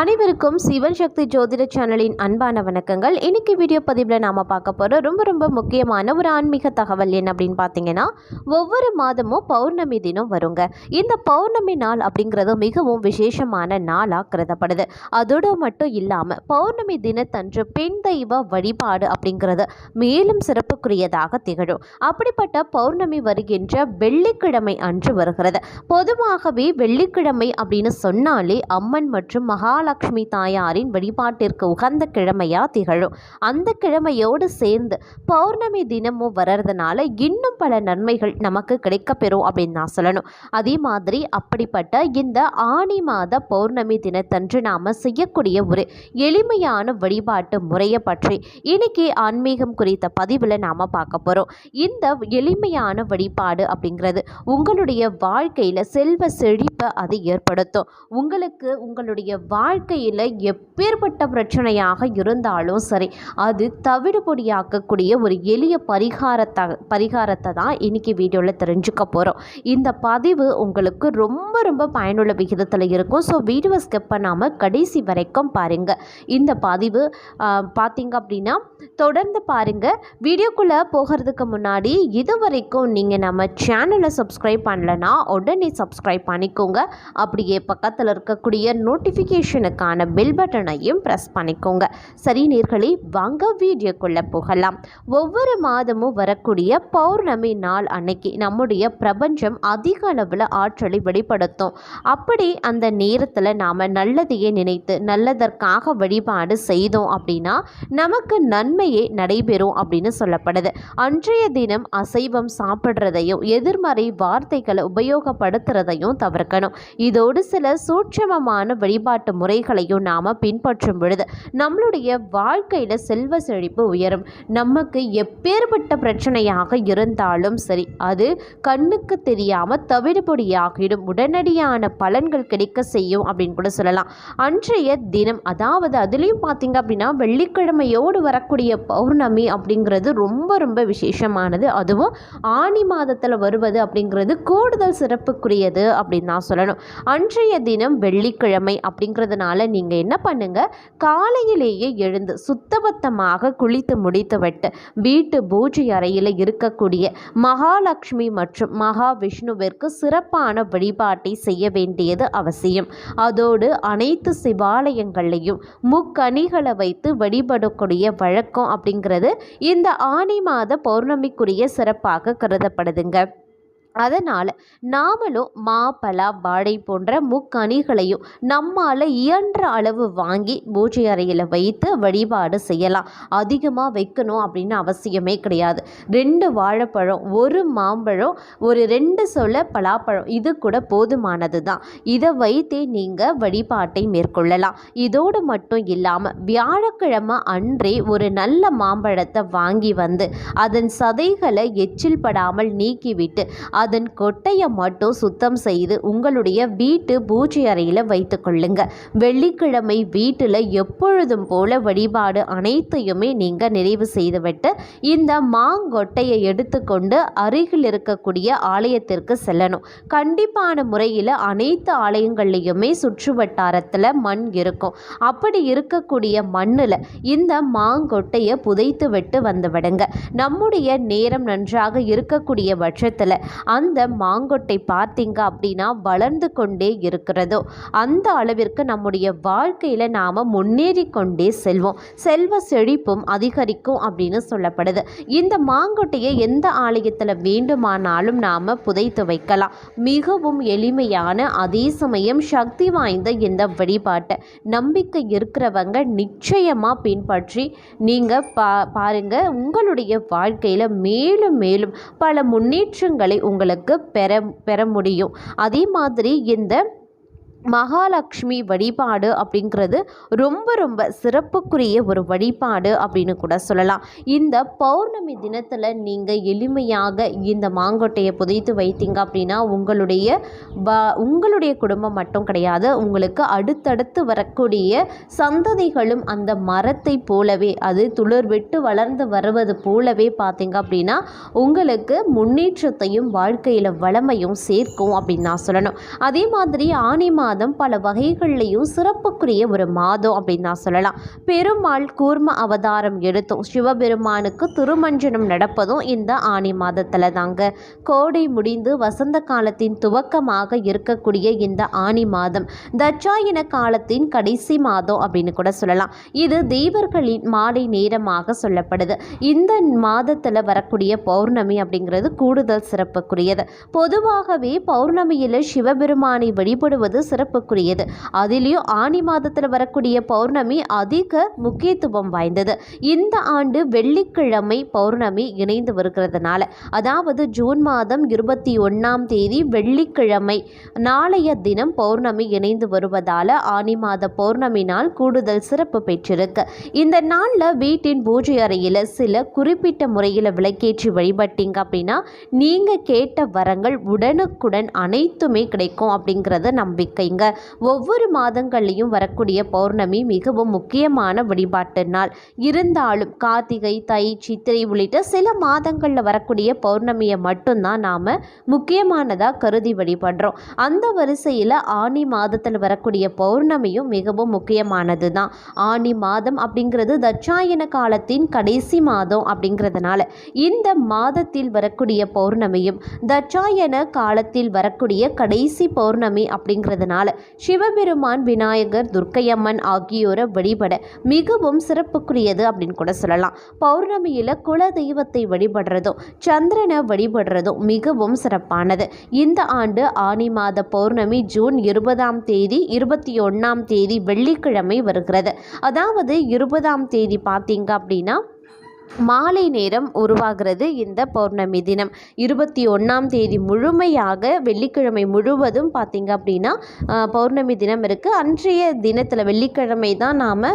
அனைவருக்கும் சிவன் சக்தி ஜோதிட சேனலின் அன்பான வணக்கங்கள். இன்னைக்கு வீடியோ பதிவில் நாம் பார்க்க போகிற ரொம்ப ரொம்ப முக்கியமான ஒரு ஆன்மீக தகவல் என்ன அப்படின்னு பார்த்தீங்கன்னா ஒவ்வொரு மாதமும் பௌர்ணமி தினம் வருங்க. இந்த பௌர்ணமி நாள் அப்படிங்கிறது மிகவும் விசேஷமான நாளாக கருதப்படுது. அதோடு மட்டும் இல்லாமல் பௌர்ணமி தினத்தன்று பெண் தெய்வ வழிபாடு அப்படிங்கிறது மேலும் சிறப்புக்குரியதாக திகழும். அப்படிப்பட்ட பௌர்ணமி வருகின்ற வெள்ளிக்கிழமை அன்று வருகிறது. பொதுவாகவே வெள்ளிக்கிழமை அப்படின்னு சொன்னாலே அம்மன் மற்றும் மகாலட்சுமி தாயாரின் வழிபாட்டிற்கு உகந்த கிழமையாக திகழும். அந்த கிழமையோடு சேர்ந்து பௌர்ணமி தினமும் வர்றதுனால இன்னும் பல நன்மைகள் நமக்கு கிடைக்கப்பெறும் அப்படின்னு நான் சொல்லணும். அதே மாதிரி அப்படிப்பட்ட இந்த ஆணி மாத பௌர்ணமி தினத்தன்று நாம் செய்யக்கூடிய ஒரு எளிமையான வழிபாட்டு முறையை பற்றி இன்னைக்கு ஆன்மீகம் குறித்த பதிவில் நாம் பார்க்க போகிறோம் இந்த எளிமையான வழிபாடு அப்படிங்கிறது உங்களுடைய வாழ்க்கையில் செல்வ செழிப்பை அது ஏற்படுத்தும். உங்களுக்கு உங்களுடைய வாழ்க்கையில் எப்பேற்பட்ட பிரச்சனையாக இருந்தாலும் சரி அது தவிடுபொடியாக்கக்கூடிய ஒரு எளிய பரிகாரத்தை பரிகாரத்தை தான் இன்றைக்கி வீடியோவில் தெரிஞ்சுக்க போகிறோம் இந்த பதிவு உங்களுக்கு ரொம்ப ரொம்ப பயனுள்ள விகிதத்தில் இருக்கும். ஸோ வீடியோவை ஸ்கிப் பண்ணாமல் கடைசி வரைக்கும் பாருங்கள் இந்த பதிவு பார்த்தீங்க அப்படின்னா தொடர்ந்து பாருங்கள் வீடியோக்குள்ளே போகிறதுக்கு முன்னாடி இது வரைக்கும் நீங்கள் நம்ம சேனலை சப்ஸ்கிரைப் பண்ணலைன்னா உடனே சப்ஸ்கிரைப் பண்ணிக்கோங்க. அப்படியே பக்கத்தில் இருக்கக்கூடிய நோட்டிஃபிகேஷன் நோட்டிஃபிகேஷனுக்கான பெல் பட்டனையும் ப்ரெஸ் பண்ணிக்கோங்க. சரி நேர்களே வாங்க வீடியோக்குள்ளே போகலாம். ஒவ்வொரு மாதமும் வரக்கூடிய பௌர்ணமி நாள் அன்னைக்கு நம்முடைய பிரபஞ்சம் அதிக அளவில் ஆற்றலை வெளிப்படுத்தும். அப்படி அந்த நேரத்தில் நாம் நல்லதையே நினைத்து நல்லதற்காக வழிபாடு செய்தோம் அப்படின்னா நமக்கு நன்மையே நடைபெறும் அப்படின்னு சொல்லப்படுது. அன்றைய தினம் அசைவம் சாப்பிட்றதையும் எதிர்மறை வார்த்தைகளை உபயோகப்படுத்துறதையும் தவிர்க்கணும். இதோடு சில சூட்சமமான வழிபாட்டு முறை முறைகளையும் நாம் பின்பற்றும் பொழுது நம்மளுடைய வாழ்க்கையில் செல்வ செழிப்பு உயரும். நமக்கு எப்பேற்பட்ட பிரச்சனையாக இருந்தாலும் சரி அது கண்ணுக்கு தெரியாமல் தவிடுபொடியாகிடும். உடனடியான பலன்கள் கிடைக்க செய்யும் அப்படின்னு கூட சொல்லலாம். அன்றைய தினம் அதாவது அதுலேயும் பார்த்தீங்க அப்படின்னா வெள்ளிக்கிழமையோடு வரக்கூடிய பௌர்ணமி அப்படிங்கிறது ரொம்ப ரொம்ப விசேஷமானது. அதுவும் ஆனி மாதத்தில் வருவது அப்படிங்கிறது கூடுதல் சிறப்புக்குரியது அப்படின்னு நான் சொல்லணும். அன்றைய தினம் வெள்ளிக்கிழமை அப்படிங்கிறதுனால நீங்கள் என்ன பண்ணுங்க? காலையிலேயே எழுந்து சுத்தபத்தமாக குளித்து முடித்துவிட்டு வீட்டு பூஜை அறையில் இருக்கக்கூடிய மகாலட்சுமி மற்றும் மகாவிஷ்ணுவிற்கு சிறப்பான வழிபாட்டை செய்ய வேண்டியது அவசியம். அதோடு அனைத்து சிவாலயங்களையும் முக்கணிகளை வைத்து வழிபடக்கூடிய வழக்கம் அப்படிங்கிறது இந்த ஆனி மாத பௌர்ணமிக்குரிய சிறப்பாக கருதப்படுதுங்க. அதனால் நாமளும் மா பலா வாழை போன்ற முக்கனிகளையும் நம்மால் இயன்ற அளவு வாங்கி பூஜை அறையில் வைத்து வழிபாடு செய்யலாம். அதிகமாக வைக்கணும் அப்படின்னு அவசியமே கிடையாது. ரெண்டு வாழைப்பழம் ஒரு மாம்பழம் ஒரு ரெண்டு சொல்ல பலாப்பழம் இது கூட போதுமானது தான். இதை வைத்தே நீங்கள் வழிபாட்டை மேற்கொள்ளலாம். இதோடு மட்டும் இல்லாமல் வியாழக்கிழமை அன்றே ஒரு நல்ல மாம்பழத்தை வாங்கி வந்து அதன் சதைகளை எச்சில் படாமல் நீக்கிவிட்டு அதன் கொட்டையை மட்டும் சுத்தம் செய்து உங்களுடைய வீட்டு பூஜை அறையில் வைத்து கொள்ளுங்க. வெள்ளிக்கிழமை வீட்டில் எப்பொழுதும் போல வழிபாடு அனைத்தையுமே நீங்கள் நிறைவு செய்துவிட்டு இந்த மாங்கொட்டையை எடுத்துக்கொண்டு அருகில் இருக்கக்கூடிய ஆலயத்திற்கு செல்லணும். கண்டிப்பான முறையில் அனைத்து ஆலயங்கள்லையுமே சுற்று வட்டாரத்தில் மண் இருக்கும். அப்படி இருக்கக்கூடிய மண்ணில் இந்த மாங்கொட்டையை புதைத்து விட்டு வந்து விடுங்க. நம்முடைய நேரம் நன்றாக இருக்கக்கூடிய பட்சத்தில் அந்த மாங்கொட்டை பார்த்தீங்க அப்படின்னா வளர்ந்து கொண்டே இருக்கிறதோ. அந்த அளவிற்கு நம்முடைய வாழ்க்கையில் நாம் முன்னேறி கொண்டே செல்வோம். செல்வ செழிப்பும் அதிகரிக்கும் அப்படின்னு சொல்லப்படுது. இந்த மாங்கொட்டையை எந்த ஆலயத்தில் வேண்டுமானாலும் நாம் புதைத்து வைக்கலாம். மிகவும் எளிமையான அதே சமயம் சக்தி வாய்ந்த இந்த வழிபாட்டை நம்பிக்கை இருக்கிறவங்க நிச்சயமாக பின்பற்றி நீங்கள் பா பாருங்க உங்களுடைய வாழ்க்கையில் மேலும் மேலும் பல முன்னேற்றங்களை உங்கள் உங்களுக்கு பெற பெற முடியும். அதே மாதிரி இந்த மகாலட்சுமி வழிபாடு அப்படிங்கிறது ரொம்ப ரொம்ப சிறப்புக்குரிய ஒரு வழிபாடு அப்படின்னு கூட சொல்லலாம். இந்த பௌர்ணமி தினத்தில் நீங்கள் எளிமையாக இந்த மாங்கொட்டையை புதைத்து வைத்தீங்க அப்படின்னா உங்களுடைய வ உங்களுடைய குடும்பம் மட்டும் கிடையாது உங்களுக்கு அடுத்தடுத்து வரக்கூடிய சந்ததிகளும் அந்த மரத்தை போலவே அது துளிர் விட்டு வளர்ந்து வருவது போலவே பார்த்தீங்க அப்படின்னா உங்களுக்கு முன்னேற்றத்தையும் வாழ்க்கையில் வளமையும் சேர்க்கும் அப்படின்னு நான் சொல்லணும். அதே மாதிரி ஆனி மாதம் மாதம் பல வகைகள்லையும் சிறப்புக்குரிய ஒரு மாதம் அப்படின்னு தான் சொல்லலாம். பெருமாள் கூர்ம அவதாரம் எடுத்தும் சிவபெருமானுக்கு திருமஞ்சனம் நடப்பதும் இந்த ஆணி மாதத்தில் தாங்க. கோடை முடிந்து வசந்த காலத்தின் துவக்கமாக இருக்கக்கூடிய இந்த ஆணி மாதம் தட்சாயன காலத்தின் கடைசி மாதம் அப்படின்னு கூட சொல்லலாம். இது தெய்வர்களின் மாலை நேரமாக சொல்லப்படுது. இந்த மாதத்தில் வரக்கூடிய பௌர்ணமி அப்படிங்கிறது கூடுதல் சிறப்புக்குரியது. பொதுவாகவே பௌர்ணமியில் சிவபெருமானை வழிபடுவது சிறப்புக்குரியது. அதிலையும் ஆனி மாதத்தில் வரக்கூடிய பௌர்ணமி அதிக முக்கியத்துவம் வாய்ந்தது. இந்த ஆண்டு வெள்ளிக்கிழமை பௌர்ணமி இணைந்து வருகிறதுனால அதாவது ஜூன் மாதம் இருபத்தி ஒன்றாம் தேதி வெள்ளிக்கிழமை நாளைய தினம் பௌர்ணமி இணைந்து வருவதால் ஆனி மாத பௌர்ணமி நாள் கூடுதல் சிறப்பு பெற்றிருக்கு. இந்த நாளில் வீட்டின் பூஜை அறையில் சில குறிப்பிட்ட முறையில் விளக்கேற்றி வழிபட்டீங்க அப்படின்னா நீங்கள் கேட்ட வரங்கள் உடனுக்குடன் அனைத்துமே கிடைக்கும் அப்படிங்கிறது நம்பிக்கைங்க ஒவ்வொரு மாதங்கள்லையும் வரக்கூடிய பௌர்ணமி மிகவும் முக்கியமான வழிபாட்டு நாள். இருந்தாலும் கார்த்திகை தை சித்திரை உள்ளிட்ட சில மாதங்களில் வரக்கூடிய பௌர்ணமியை மட்டும்தான் நாம் முக்கியமானதாக கருதி வழிபடுறோம். அந்த வரிசையில் ஆனி மாதத்தில் வரக்கூடிய பௌர்ணமியும் மிகவும் முக்கியமானது தான் ஆனி மாதம் அப்படிங்கிறது தட்சாயன காலத்தின் கடைசி மாதம் அப்படிங்கிறதுனால இந்த மாதத்தில் வரக்கூடிய பௌர்ணமியும் தட்சாயன காலத்தில் வரக்கூடிய கடைசி பௌர்ணமி அப்படிங்கிறதுனால சிவபெருமான் விநாயகர் துர்க்கையம்மன் ஆகியோரை வழிபட மிகவும் சிறப்புக்குரியது அப்படின்னு கூட சொல்லலாம். பௌர்ணமியில் குல தெய்வத்தை வழிபடுறதும் சந்திரனை வழிபடுறதும் மிகவும் சிறப்பானது. இந்த ஆண்டு ஆனி மாத பௌர்ணமி ஜூன் இருபதாம் தேதி இருபத்தி ஒன்றாம் தேதி வெள்ளிக்கிழமை வருகிறது. அதாவது இருபதாம் தேதி பார்த்தீங்க அப்படின்னா மாலை நேரம் உருவாகிறது இந்த பௌர்ணமி தினம். இருபத்தி ஒன்றாம் தேதி முழுமையாக வெள்ளிக்கிழமை முழுவதும் பார்த்திங்க அப்படின்னா பௌர்ணமி தினம் இருக்குது அன்றைய தினத்தில் வெள்ளிக்கிழமை தான் நாம்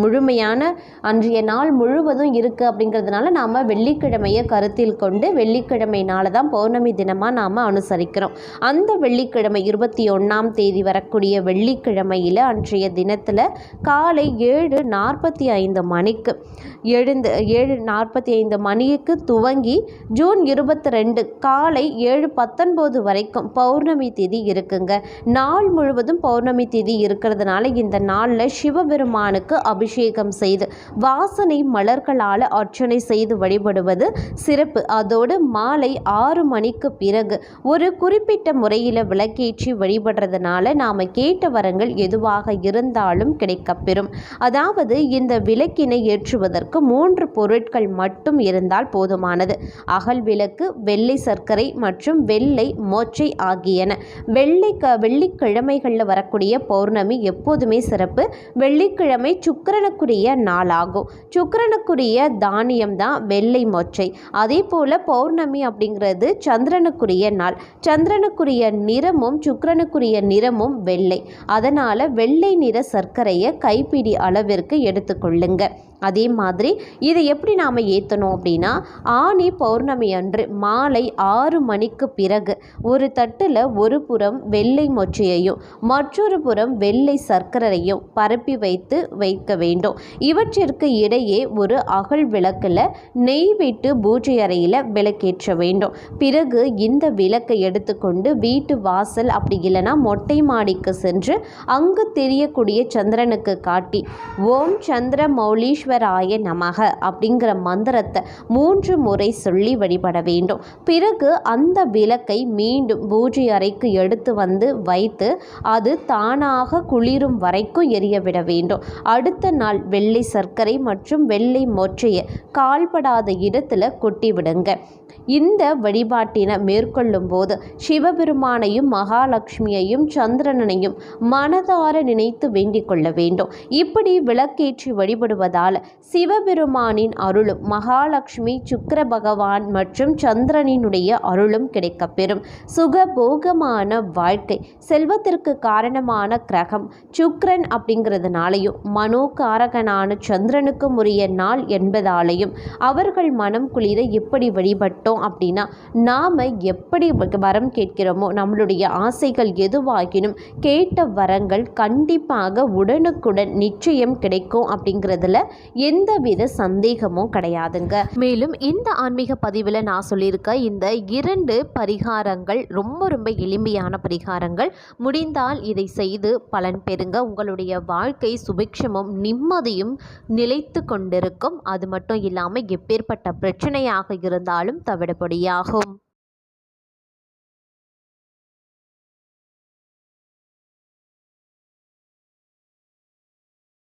முழுமையான அன்றைய நாள் முழுவதும் இருக்குது அப்படிங்கிறதுனால நாம் வெள்ளிக்கிழமையை கருத்தில் கொண்டு வெள்ளிக்கிழமை தான் பௌர்ணமி தினமாக நாம் அனுசரிக்கிறோம். அந்த வெள்ளிக்கிழமை இருபத்தி ஒன்றாம் தேதி வரக்கூடிய வெள்ளிக்கிழமையில் அன்றைய தினத்தில் காலை ஏழு நாற்பத்தி ஐந்து மணிக்கு எழுந்து ஏழு நாற்பத்தி ஐந்து மணிக்கு துவங்கி ஜூன் இருபத்தி ரெண்டு காலை ஏழு பத்தொன்பது வரைக்கும் பௌர்ணமி திதி இருக்குங்க. நாள் முழுவதும் பௌர்ணமி திதி இருக்கிறதுனால இந்த நாளில் சிவபெருமானுக்கு அபிஷேகம் செய்து வாசனை மலர்களால் அர்ச்சனை செய்து வழிபடுவது சிறப்பு. அதோடு மாலை ஆறு மணிக்கு பிறகு ஒரு குறிப்பிட்ட முறையில் விளக்கேற்றி வழிபடுறதுனால நாம் கேட்ட வரங்கள் எதுவாக இருந்தாலும் கிடைக்கப்பெறும். அதாவது இந்த விளக்கினை ஏற்றுவதற்கு மூன்று பொருட்கள் மட்டும் இருந்தால் போதுமானது. அகல் விளக்கு வெள்ளை சர்க்கரை மற்றும் வெள்ளை மோச்சை ஆகியன. வெள்ளை க வெள்ளிக்கிழமைகளில் வரக்கூடிய பௌர்ணமி எப்போதுமே சிறப்பு. வெள்ளிக்கிழமை சுக்கரனுக்குரிய நாளாகும். சுக்கிரனுக்குரிய தானியம் தான் வெள்ளை மொச்சை. அதே போல் பௌர்ணமி அப்படிங்கிறது சந்திரனுக்குரிய நாள். சந்திரனுக்குரிய நிறமும் சுக்கிரனுக்குரிய நிறமும் வெள்ளை. அதனால் வெள்ளை நிற சர்க்கரையை கைப்பிடி அளவிற்கு எடுத்துக்கொள்ளுங்க. அதே மாதிரி இதை எப்படி நாம் ஏற்றணும் அப்படின்னா ஆனி பௌர்ணமி அன்று மாலை ஆறு மணிக்கு பிறகு ஒரு தட்டில் ஒரு புறம் வெள்ளை மொச்சையையும் மற்றொரு புறம் வெள்ளை சர்க்கரையையும் பரப்பி வைத்து வைக்க வேண்டும். இவற்றிற்கு இடையே ஒரு அகல் விளக்கில் நெய் விட்டு பூஜை அறையில் விளக்கேற்ற வேண்டும். பிறகு இந்த விளக்கை எடுத்துக்கொண்டு வீட்டு வாசல் அப்படி இல்லைன்னா மொட்டை மாடிக்கு சென்று அங்கு தெரியக்கூடிய சந்திரனுக்கு காட்டி ஓம் சந்திர மௌலீஸ்வராய நமக அப்படிங்கிற மந்திரத்தை மூன்று முறை சொல்லி வழிபட வேண்டும். பிறகு அந்த விளக்கை மீண்டும் பூஜை அறைக்கு எடுத்து வந்து வைத்து அது தானாக குளிரும் வரைக்கும் எரிய விட வேண்டும். அடுத்த நாள் வெள்ளை சர்க்கரை மற்றும் வெள்ளை மொச்சையை கால்படாத இடத்துல கொட்டி விடுங்க. இந்த வழிபாட்டினை மேற்கொள்ளும் போது சிவபெருமானையும் மகாலட்சுமியையும் சந்திரனையும் மனதார நினைத்து வேண்டிக் கொள்ள வேண்டும். இப்படி விளக்கேற்றி வழிபடுவதால் சிவபெருமானின் அருளும் மகாலட்சுமி சுக்கர பகவான் மற்றும் சந்திரனினுடைய அருளும் கிடைக்கப்பெறும். சுகபோகமான வாழ்க்கை செல்வத்திற்கு காரணமான கிரகம் சுக்கரன் அப்படிங்கிறதுனாலையும் மனோகாரகனான சந்திரனுக்கும் உரிய நாள் என்பதாலையும் அவர்கள் மனம் குளிர எப்படி வழிபட்டோம் அப்படின்னா நாம் எப்படி வரம் கேட்கிறோமோ நம்மளுடைய ஆசைகள் எதுவாகினும் கேட்ட வரங்கள் கண்டிப்பாக உடனுக்குடன் நிச்சயம் கிடைக்கும் அப்படிங்கிறதுல எந்தவித சந்தேகமும் கிடையாதுங்க. மேலும் இந்த ஆன்மீக பதிவில் நான் சொல்லியிருக்க இந்த இரண்டு பரிகாரங்கள் ரொம்ப ரொம்ப எளிமையான பரிகாரங்கள். முடிந்தால் இதை செய்து பலன் பெறுங்க. உங்களுடைய வாழ்க்கை சுபிக்ஷமும் நிம்மதியும் நிலைத்து கொண்டிருக்கும். அது மட்டும் இல்லாமல் எப்பேற்பட்ட பிரச்சனையாக இருந்தாலும் தவிடுபடியாகும்.